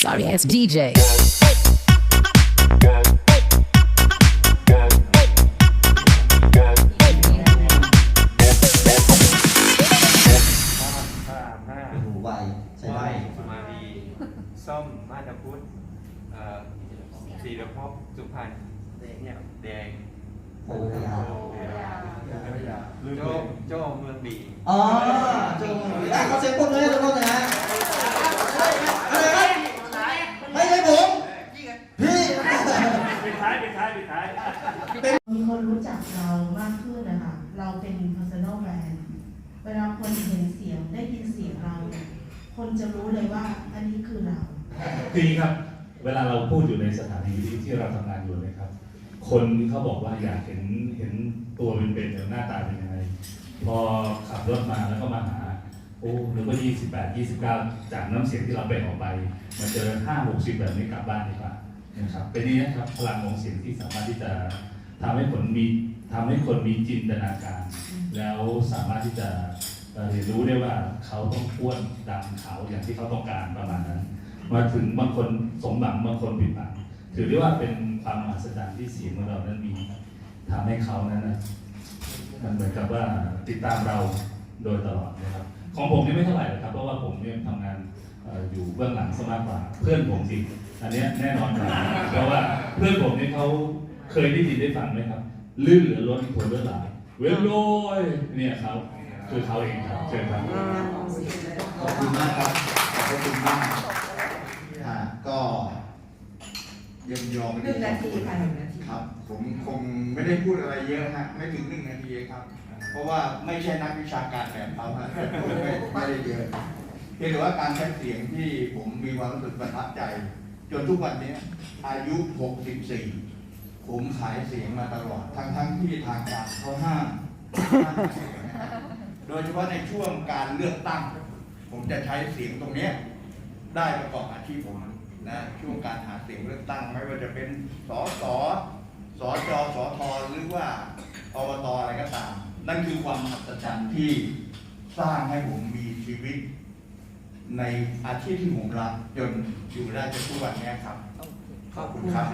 Sorry ass DJ. ห้าห้าหูไวใช่ไหม สุมาลีส้มมาตาพุทธเอ่อสีรพบสุพรรณเนี่ยแดงโอ้ยยาโจโจเมืองดี อ๋อจงได้ขอเสียงปรบมือให้ทุกคนนะฮะ ท้ายปิดท้ายปิดท้ายมีคนรู้จักเรามากขึ้นนะคะเราเป็น personal brand เวลาคนเห็นเสียงได้ยินเสียงเราเนี่ยคนจะรู้เลยว่าอันนี้คือเรา คืออย่างนี้ครับ เวลาเราพูดอยู่ในสถานีที่ที่เราทำงานอยู่นะครับ คนเขาบอกว่าอยากเห็นเห็นตัวเป็นๆเนี่ยหน้าตาเป็นยังไง พอขับรถมาแล้วก็มาหา โอ้นึกว่า28 29 จากน้ำเสียงที่เราเปล่งออกไป มาเจอ5 60 แบบนี้กลับบ้านดีกว่า นะครับเป็นนี้นะครับพลังของเสียงที่สามารถที่จะทำให้คนมีทำให้คนมีจินตนาการ แล้วสามารถที่จะเอ่อเรียนรู้ได้ว่าเขาต้องอ้วนดังเขาอย่างที่เขาต้องการประมาณนั้น มาถึงบางคนสมหวังบางคนผิดหวังถือได้ว่าเป็นความมหัศจรรย์ที่เสียงของเรานั้นมีทำให้เขานั้นนะมันเหมือนกับว่าติดตามเราโดยตลอดนะครับ ของผมนี่ไม่เท่าไหร่หรอกครับเพราะว่าผมเนี่ยทำงานเอ่ออยู่เบื้องหลังซะมากกว่าเพื่อนผมสิ อันเนี้ยแน่นอนครับเพราะว่าเพื่อนผมเนี่ยเขาเคยได้ยินได้ฟังไหมครับ ลื่นเหลือล้นคนเลือดไหลเวลโรยเนี่ยเขาคือเขาเองครับเชิญครับขอบคุณมากครับขอบคุณมากฮะก็เยังยอมหนึ่งนาทีค่ะหนึ่งนาทีครับ ผมคงไม่ได้พูดอะไรเยอะฮะไม่ถึงหนึ่งนาทีครับ เพราะว่าไม่ใช่นักวิชาการแบบเขาฮะพูดไม่ไม่ได้เยอะเพียงแต่ว่าการใช้เสียงที่ผมมีความรู้สึกประทับใจ จนทุกวันนี้อายุ 64 ผมขายเสียงมาตลอด ทั้งทั้งที่ทางการเขาห้ามห้ามขายเสียงนะครับโดยเฉพาะในช่วงการเลือกตั้ง ผมจะใช้เสียงตรงเนี้ยได้ประกอบอาชีพผมนะช่วงการหาเสียงเลือกตั้งไม่ว่าจะเป็นสสสจสทหรือว่าอบตอะไรก็ตาม นั่นคือความมหัศจรรย์ที่สร้างให้ผมมีชีวิต ในอาชีพที่ผมรักจนอยู่ได้จนทุกวันนี้ครับ ขอบคุณค่ะ